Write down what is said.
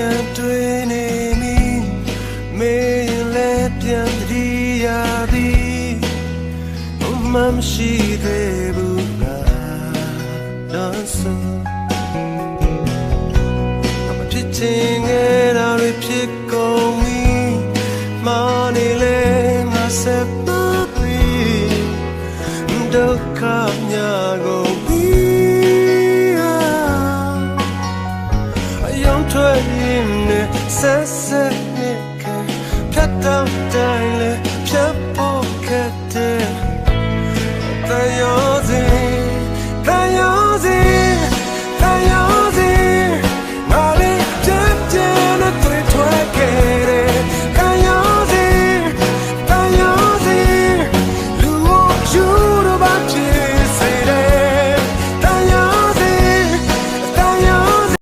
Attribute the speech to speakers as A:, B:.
A: ပြန်တွေ့နေမီမင်းလည်းပြန်တည်ရသည်ဘုမမရှိသေးဘူးငါတော့ဆိုအမဖြစ်ချင်ငယ်တာတွေဖြစ်ကုန်ပြီမာနေလဲငါဆက်ပါပြီဒုက္ခများကို န်ပြီအယုံထွက်ရင်နဲ့ဆက်ဆက်နဲ့ဖြတ်တော့တိုင်းလေဖြတ်ဖို့